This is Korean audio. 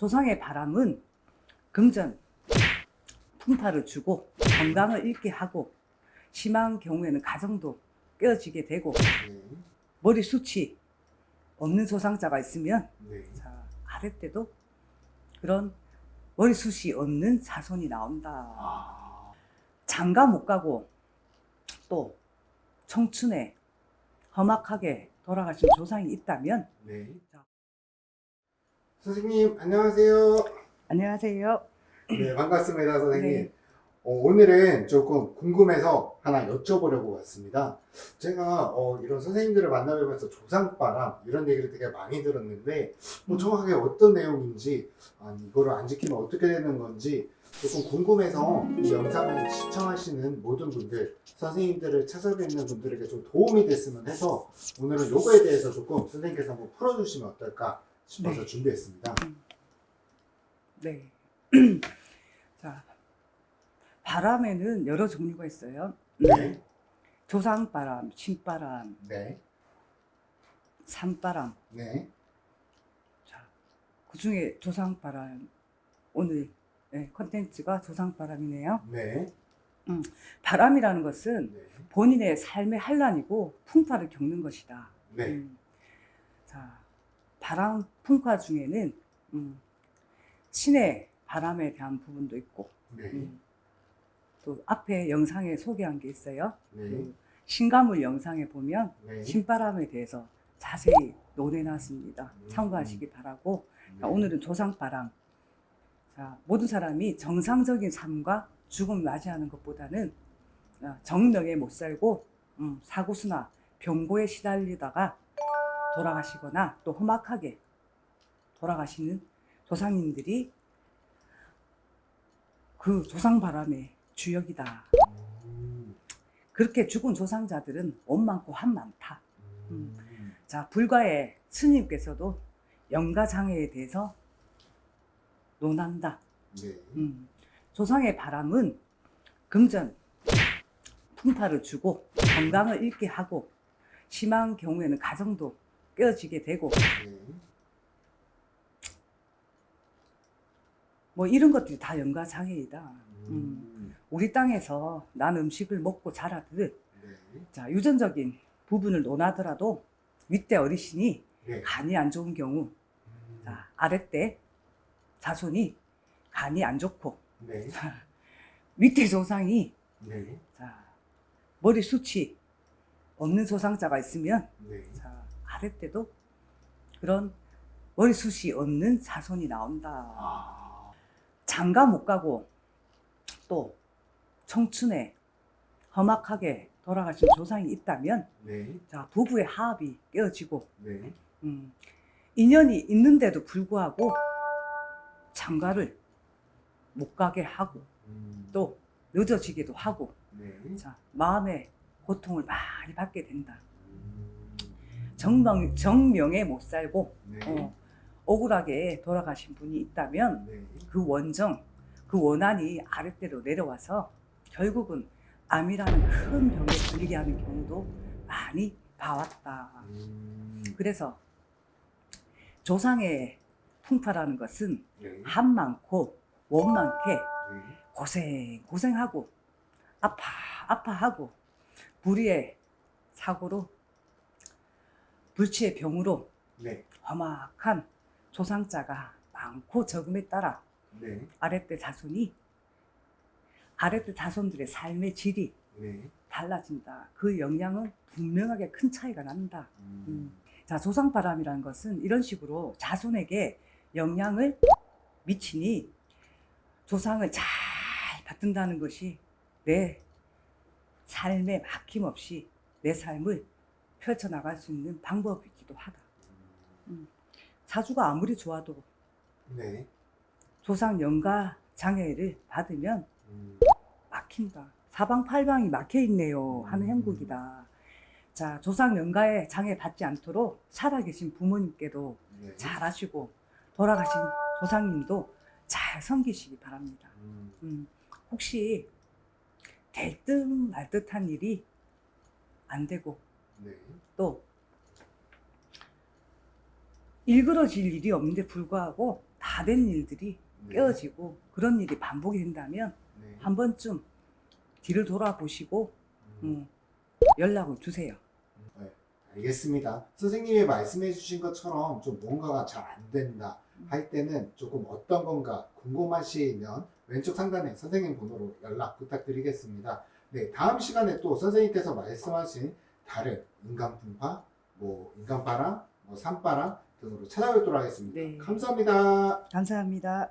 조상의 바람은 금전, 풍파를 주고 건강을 잃게 하고 심한 경우에는 가정도 깨어지게 되고 네. 머리 숱이 없는 조상자가 있으면 네. 자, 아랫때도 그런 머리 숱이 없는 자손이 나온다. 아. 장가 못 가고 또 청춘에 험악하게 돌아가신 조상이 있다면 네. 자. 선생님 안녕하세요. 안녕하세요. 네 반갑습니다 선생님. 네. 어, 오늘은 조금 궁금해서 하나 여쭤보려고 왔습니다. 제가 어, 이런 선생님들을 만나뵈면서 조상바람 이런 얘기를 되게 많이 들었는데 뭐 음. 정확하게 어떤 내용인지 아니 이거를 안 지키면 어떻게 되는 건지 조금 궁금해서 이 영상을 시청하시는 모든 분들 선생님들을 찾아뵙는 분들에게 좀 도움이 됐으면 해서 오늘은 요거에 대해서 조금 선생님께서 한번 풀어주시면 어떨까 싶어서 네. 준비했습니다. 네. 자, 바람에는 여러 종류가 있어요. 네, 조상바람, 신바람, 네, 산바람. 네, 자, 그 중에 조상바람 오늘 네, 컨텐츠가 조상바람이네요. 네, 바람이라는 것은 네, 본인의 삶의 한란이고 풍파를 겪는 것이다. 네, 음. 자, 바람 풍파 중에는 음, 신의 바람에 대한 부분도 있고 네, 음, 또 앞에 영상에 소개한 게 있어요. 네, 그 신가물 영상에 보면 네. 신바람에 대해서 자세히 논해놨습니다. 음. 참고하시기 바라고 네. 자, 오늘은 조상바람. 자, 모든 사람이 정상적인 삶과 죽음을 맞이하는 것보다는 어, 정명에 못 살고 음, 사고수나 병고에 시달리다가 돌아가시거나 또 험악하게 돌아가시는 조상님들이 그 조상 바람의 주역이다. 음, 그렇게 죽은 조상자들은 온 많고 한 많다. 음, 자, 불가의 스님께서도 영가장애에 대해서 논한다. 네, 음, 조상의 바람은 금전, 풍파를 주고 건강을 잃게 하고 심한 경우에는 가정도 깨어지게 되고. 네, 뭐 이런 것들이 다 영가장애이다. 음, 우리 땅에서 난 음식을 먹고 자라듯 네, 자, 유전적인 부분을 논하더라도 윗대 어르신이 네, 간이 안 좋은 경우 음, 자, 아랫대 자손이 간이 안 좋고 네, 밑에 조상이 네, 자, 머리 숱이 없는 조상자가 있으면 네, 자, 아랫대도 그런 머리숱이 없는 자손이 나온다. 아, 장가 못 가고 또 청춘에 험악하게 돌아가신 조상이 있다면 네, 자, 부부의 화합이 깨어지고 네, 음, 인연이 있는데도 불구하고 장가를 못 가게 하고 음, 또 늦어지기도 하고 네, 자, 마음의 고통을 많이 받게 된다. 음, 정명, 정명에 못 살고 네, 어, 억울하게 돌아가신 분이 있다면 네, 그 원정, 그 원한이 아랫대로 내려와서 결국은 암이라는 큰 병에 걸리게 하는 경우도 많이 봐왔다. 음, 그래서 조상의 풍파라는 것은 네, 한 많고 원 많게 네, 고생 고생하고 아파 아파하고 불의의 사고로 불치의 병으로 네, 험악한 조상자가 많고 적음에 따라 네, 아랫대 자손이 아랫대 자손들의 삶의 질이 네, 달라진다. 그 영향은 분명하게 큰 차이가 난다. 음, 음. 자, 조상바람이라는 것은 이런 식으로 자손에게 영향을 미치니 조상을 잘 받든다는 것이 내 삶에 막힘없이 내 삶을 펼쳐나갈 수 있는 방법이기도 하다. 사주가 아무리 좋아도 네, 조상 영가 장애를 받으면 음, 막힌다. 사방팔방이 막혀 있네요. 하는 음. 형국이다. 자, 조상 영가에 장애 받지 않도록 살아계신 부모님께도 네, 잘 하시고 돌아가신 조상님도 잘 섬기시기 바랍니다. 음, 음, 혹시 될 듯 말 듯한 일이 안 되고 네, 또 일그러질 일이 없는데 불구하고 다 된 일들이 네. 깨어지고 그런 일이 반복이 된다면 네. 한 번쯤 뒤를 돌아보시고 음. 음, 연락을 주세요. 네, 알겠습니다. 선생님이 말씀해 주신 것처럼 좀 뭔가가 잘 안 된다 할 때는 조금 어떤 건가 궁금하시면 왼쪽 상단에 선생님 번호로 연락 부탁드리겠습니다. 네, 다음 시간에 또 선생님께서 말씀하신 다른 인간분파, 뭐 인간바람, 뭐 산바람 등으로 찾아뵙도록 하겠습니다. 네. 감사합니다. 감사합니다.